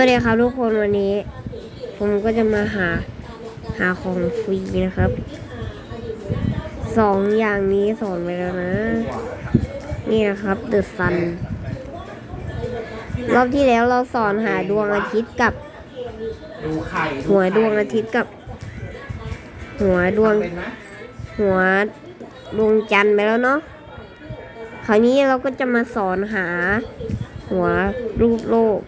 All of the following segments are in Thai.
วัสดีครับทุกคนวันนี้ ผมก็จะมาหาหาของฟรีนะครับสองอย่างนี้สอนไปแล้วนะ นี่นะครับ The Sun รอบที่แล้วเราสอนหาดวงอาทิตย์กับดูไข่หัวดวงอาทิตย์กับ หัวดวงเป็นไหมหัวดวงจันทร์ไปแล้วเนาะคราวนี้เราก็จะมาสอนหา หัวรูปโลก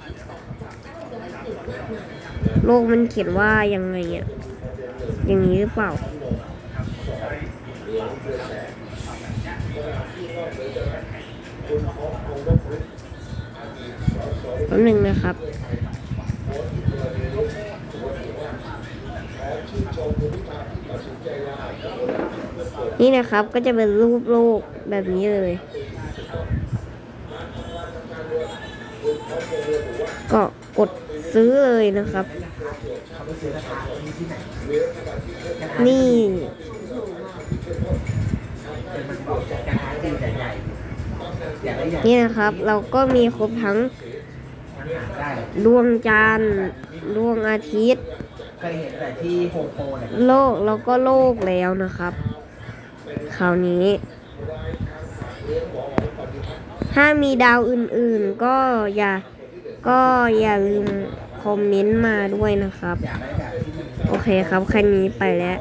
โลกมันเขียนว่ายังไงอะอย่างนี้หรือเปล่า แป๊บหนึ่งนะครับนี่นะครับก็จะเป็นรูปโลกแบบนี้เลย ก็กด ซื้อเลยนะครับ นี่ นี่นะครับ เราก็มีครบทั้งดวงจันทร์ดวงอาทิตย์โฮมโปรเนี่ยโลกแล้วก็โลกแล้วนะครับคราวนี้ ถ้ามีดาวอื่นๆก็อย่า ก็อย่าลืมคอมเมนต์มาด้วยนะครับ โอเคครับแค่นี้ไปแล้ว